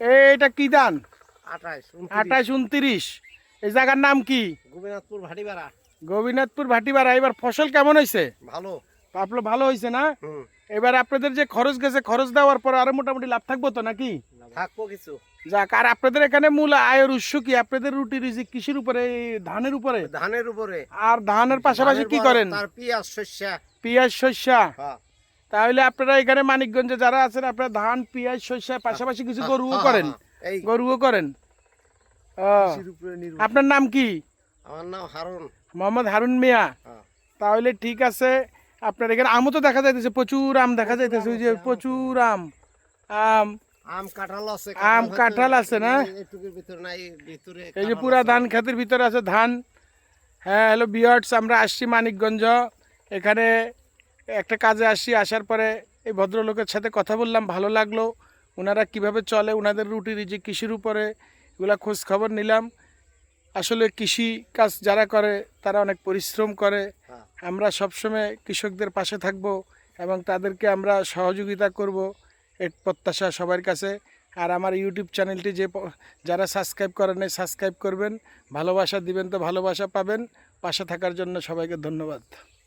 এটা কি দান? আঠাশ উনত্রিশ। এই জায়গার নাম কি? গোপীনাথপুর ভাটিপাড়া। গোবিনাথপুর ভাটিপাড়া। এবার ফসল কেমন হয়েছে? ভালো। আপনার ভালো হয়েছে না? এবার আপনাদের যে খরচ গেছে খরচ দেওয়ার পর আরও মোটামুটি লাভ থাকব তো নাকি? থাকব কিছু। যাক আর আপনাদের এখানে মূল আয়ের উৎস কি? আপনাদের রুটি রুজি কৃষির উপরে? ধানের উপরে? ধানের উপরে। আর ধানের পাশাপাশি কি করেন? পিঁয়াজ শস্যা পেঁয়াজ শস্যা তাহলে আপনারা এখানে মানিকগঞ্জে যারা আছেন আপনারা ধান পেঁয়াজ শস্যা পাশাপাশি কিছু গরুও হ্যাঁ, করেন। হ্যাঁ, গরুও করেন। ও, কৃষির উপরে নির্ভর। আপনার নাম কি? আমার নাম হারুন। মোহাম্মদ হারুন মিয়া। হ্যাঁ। তাহলে ঠিক আছে আপনার এখানে আমও তো দেখা যাইতেছে প্রচুর আম দেখা যাইতেছে ওই যে প্রচুর আম। আম। আম কাঁঠাল আছে আম, কাঁঠাল আছে না? এটুকুর ভিতরে নাই ভিতরে এই যে পুরা ধান খেতের ভিতরে আছে ধান। হ্যাঁ হ্যালো বিয়ার্স আমরা আসছি মানিকগঞ্জ। এখানে একটা কাজে আসছি আসার পরে এই ভদ্রলোকের সাথে কথা বললাম ভালো লাগল। ওনারা কীভাবে চলে ওনাদের রুটি যে কৃষির উপরে এগুলো খোঁজ খবর নিলাম। আসলে কৃষি কাজ যারা করে তারা অনেক পরিশ্রম করে। হ্যাঁ। আমরা সবসময় কৃষকদের পাশে থাকব এবং তাদেরকে আমরা সহযোগিতা করব এর প্রত্যাশা সবার কাছে। আর আমার ইউটিউব চ্যানেলটি যে যারা সাবস্ক্রাইব করেন নাই সাবস্ক্রাইব করবেন। ভালোবাসা দিবেন তো ভালোবাসা পাবেন। পাশে থাকার জন্য সবাইকে ধন্যবাদ।